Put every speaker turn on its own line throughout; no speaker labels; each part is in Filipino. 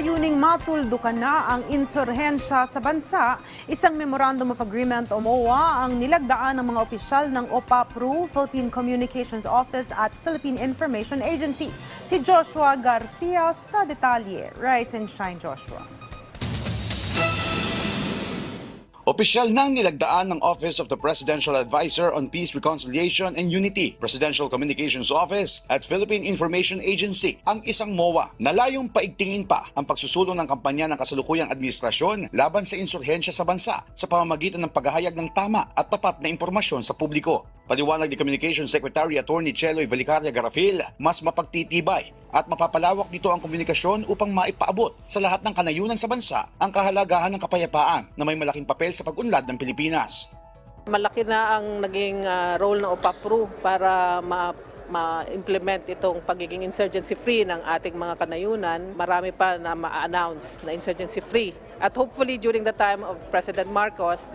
layuning matuldukan na ang insurhensya sa bansa, isang Memorandum of Agreement o MOA ang nilagdaan ng mga opisyal ng OPAPRU, Philippine Communications Office at Philippine Information Agency. Si Joshua Garcia sa detalye. Rise and shine, Joshua.
Opisyal nang nilagdaan ng Office of the Presidential Advisor on Peace, Reconciliation and Unity, Presidential Communications Office at Philippine Information Agency ang isang MOA na layong paigtingin pa ang pagsusulong ng kampanya ng kasalukuyang administrasyon laban sa insurhensya sa bansa sa pamamagitan ng paghahayag ng tama at tapat na impormasyon sa publiko. Paliwanag ni Communications Secretary Attorney Cheloy Valicaria Garafil, mas mapagtitibay at mapapalawak dito ang komunikasyon upang maipaabot sa lahat ng kanayunan sa bansa ang kahalagahan ng kapayapaan na may malaking papel sa pag-unlad ng Pilipinas.
Malaki na ang naging ah, role ng OPAPRU para ma ma-implement itong pagiging insurgency-free ng ating mga kanayunan. Marami pa na ma-announce na insurgency-free. At hopefully during the time of President Marcos,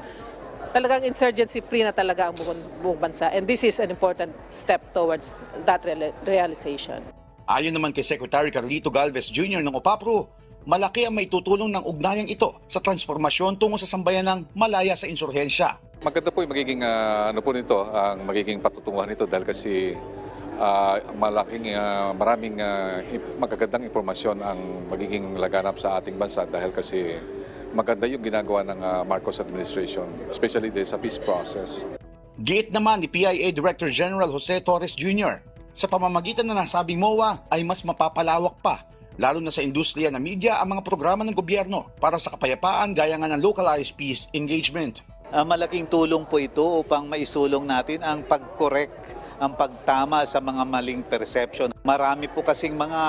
talagang insurgency-free na talaga ang buong, buong bansa. And this is an important step towards that reali- realization.
Ayon naman kay Secretary Carlito Galvez Jr. ng OPAPRO, malaki ang may tutulong ng ugnayang ito sa transformasyon tungo sa sambayan ng malaya sa insurhensya.
Maganda po yung magiging ah, ano po nito, ang magiging patutunguhan nito dahil kasi ah, malaking ah, maraming ip- magagandang impormasyon ang magiging laganap sa ating bansa dahil kasi maganda yung ginagawa ng ah, Marcos administration, especially din sa peace process.
Giit naman ni PIA Director General Jose Torres Jr. sa pamamagitan na nasabing MOA ay mas mapapalawak pa lalo na sa industriya ng media ang mga programa ng gobyerno para sa kapayapaan gaya nga ng localized peace engagement.
Ah, malaking tulong po ito upang maisulong natin ang pag-correct, ang pagtama sa mga maling perception. Marami po kasing mga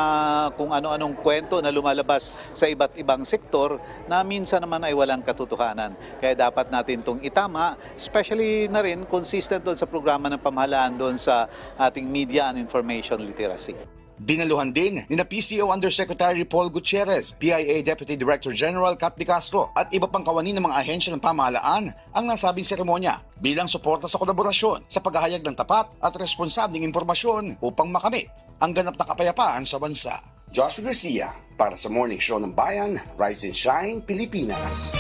kung ano-anong kwento na lumalabas sa iba't ibang sektor na minsan naman ay walang katotohanan. Kaya dapat natin itong itama, especially na rin consistent doon sa programa ng pamahalaan doon sa ating media and information literacy.
Dinaluhan din ni na PCO Undersecretary Paul Gutierrez, PIA Deputy Director General Kat De Castro at iba pang kawani ng mga ahensya ng pamahalaan ang nasabing seremonya bilang suporta sa kolaborasyon sa paghahayag ng tapat at responsabling impormasyon upang makamit ang ganap na kapayapaan sa bansa. Joshua Garcia para sa Morning Show ng Bayan, Rise and Shine, Pilipinas.